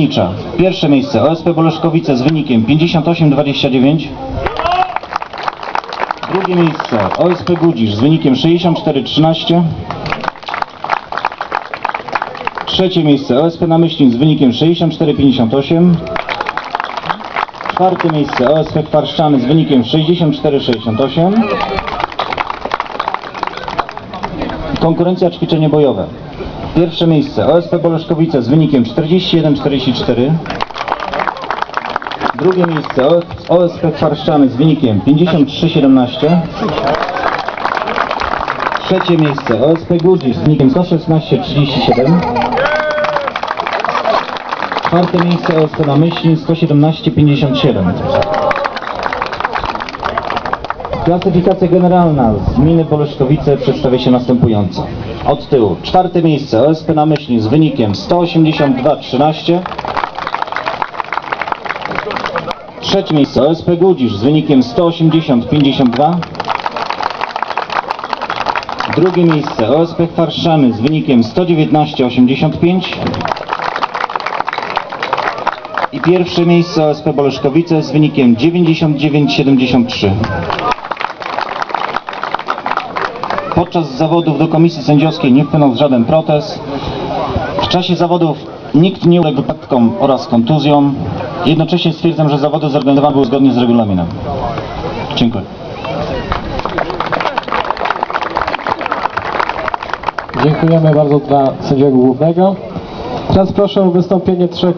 Nicza. Pierwsze miejsce OSP Boleszkowice z wynikiem 58-29. Drugie miejsce OSP Gudzisz z wynikiem 64-13. Trzecie miejsce OSP Namyślnik z wynikiem 64-58. Czwarte miejsce OSP Kwarszczany z wynikiem 64-68. Konkurencja ćwiczenie bojowe. Pierwsze miejsce OSP Boleszkowice z wynikiem 41-44. Drugie miejsce OSP Kwarszczany z wynikiem 53-17. Trzecie miejsce OSP Gudzisz z wynikiem 116-37. Czwarte miejsce OSP Namyślin 117-57. Klasyfikacja generalna z gminy Boleszkowice przedstawia się następująco. Od tyłu. Czwarte miejsce OSP na myśli z wynikiem 182-13. Trzecie miejsce OSP Gudzisz z wynikiem 180-52. Drugie miejsce OSP Warszany z wynikiem 119-85. I pierwsze miejsce OSP Boleszkowice z wynikiem 99-73. Podczas zawodów do komisji sędziowskiej nie wpłynął żaden protest. W czasie zawodów nikt nie uległ wypadkom oraz kontuzjom. Jednocześnie stwierdzam, że zawody zorganizowane były zgodnie z regulaminem. Dziękuję. Dziękujemy bardzo dla sędziego głównego. Teraz proszę o wystąpienie trzech